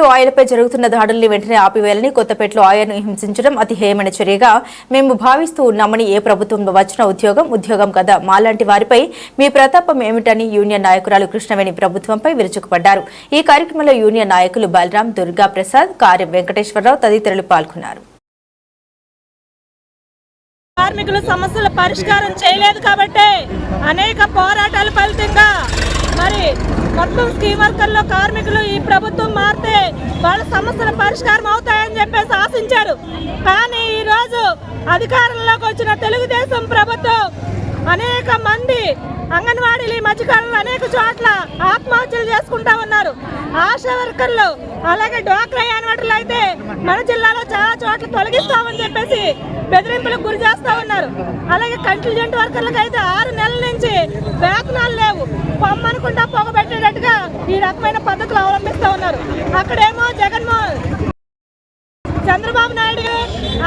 కొత్తపేటలో ఆయనపై జరుగుతున్న దాడుల్ని వెంటనే ఆపివేయాలని కొత్తపేటలో ఆయన్ను హింసించడం అతి హేయమైన చర్యగా మేము భావిస్తూ ఉన్నామని ఏ ప్రభుత్వంలో వచ్చిన ఉద్యోగం ఉద్యోగం కదా. మాలాంటి వారిపై మీ ప్రతాపం ఏమిటని యూనియన్ నాయకురాలు కృష్ణవేణి ప్రభుత్వంపై విరుచుకుపడ్డారు. ఈ కార్యక్రమంలో యూనియన్ నాయకులు బలరాం దుర్గా ప్రసాద్ కార్యం వెంకటేశ్వరరావు తదితరులు పాల్గొన్నారు. కార్మికుల సమస్యల పరిష్కారం చేయలేదు కాబట్టి అనేక పోరాటాల ఫలితంగా మరి మొత్తం స్కీమ్ వర్కర్లో కార్మికులు ఈ ప్రభుత్వం మారితే వాళ్ళ సమస్యల పరిష్కారం అవుతాయని చెప్పేసి ఆశించారు. కానీ ఈరోజు అధికారంలోకి వచ్చిన తెలుగుదేశం ప్రభుత్వం అనేక మంది అంగన్వాడీలు ఈ మధ్యకాలంలో అనేక చోట్ల ఆత్మహత్యలు చేసుకుంటా ఉన్నారు. ఆశా వర్కర్లు అలాగే డ్వాక్రా యాన్వర్టర్లు అయితే మన జిల్లాలో చాలా చోట్ల తొలగిస్తామని చెప్పేసి బెదిరింపులకు గురి చేస్తూ ఉన్నారు. అలాగే కంటిజెంట్ వర్కర్లకు అయితే ఆరు నెలల నుంచి వేతనాలు లేవు. పొమ్మనుకుంటా పొగబెట్టేటట్టుగా ఈ రకమైన పద్ధతులు అవలంబిస్తా ఉన్నారు. అక్కడేమో జగన్మోహన్ చంద్రబాబు నాయుడు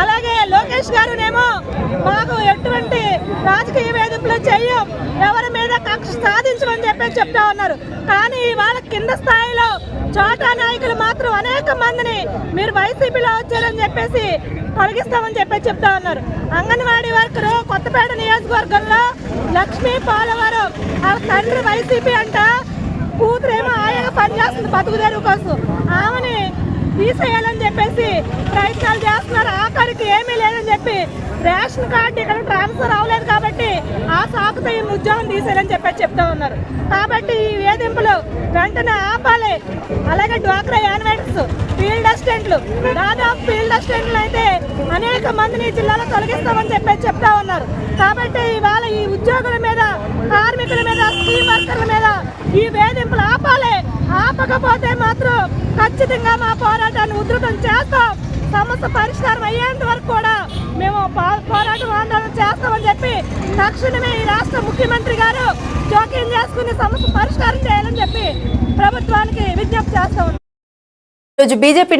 అలాగే లోకేష్ గారునేమో మాకు ఎటువంటి రాజకీయ వేధింపులు చెయ్యం ఎవరి మీద కక్ష సాధించమని చెప్పి చెప్తా ఉన్నారు. కానీ వాళ్ళ కింద స్థాయిలో చోటా నాయకులు మాత్రం అనేక మందిని మీరు వైసీపీలో వచ్చారని చెప్పేసి తొలగిస్తామని చెప్పి చెప్తా ఉన్నారు. అంగన్వాడీ వర్కరు కొత్తపేట నియోజకవర్గంలో లక్ష్మీ పోలవరం ఆమె తండ్రి వైసీపీ అంట కూతురేమో ఆయన పనిచేస్తుంది బతుకు తెరువు కోసం. ఆమెని తీసేయాలని చెప్పేసి ప్రయత్నాలు చేస్తున్నారు. ఆఖరికి ఏమీ లేదని చెప్పి రేషన్ కార్డు ఇక్కడ ట్రాన్స్ఫర్ అవ్వలేదు కాబట్టి ఆ సాకుతో ఈ ఉద్యోగం తీసేయాలని చెప్పి చెప్తా ఉన్నారు. కాబట్టి ఈ వెంటనే ఆపాలి. అలాగే డ్వాక్రా యాన్వేటర్స్ ఫీల్డ్ అసిస్టెంట్లు. దాదాపు ఫీల్డ్ అసిస్టెంట్లు అయితే అనేక మందిని జిల్లాలో తొలగిస్తామని చెప్పి చెప్తా ఉన్నారు. కాబట్టి ఇవాళ ఈ ఉద్యోగుల మీద కార్మికుల మీద స్కీమ్ వర్కర్ల మీద ఈ వేధింపులు ఆపాలి. ఆపకపోతే మాత్రం ఖచ్చితంగా మా పోరాటాన్ని ఉధృతం చేస్తాం. సమస్య పరిష్కారం అయ్యేంత వరకు కూడా మేము పోరాటం ఆందోళన చేస్తామని చెప్పి తక్షణమే ఈ రాష్ట్ర ముఖ్యమంత్రి గారు జోక్యం చేసుకుని సమస్య పరిష్కారం చేయాలని చెప్పి ప్రభుత్వానికి విజ్ఞప్తి చేస్తాం రోజు బీజేపీ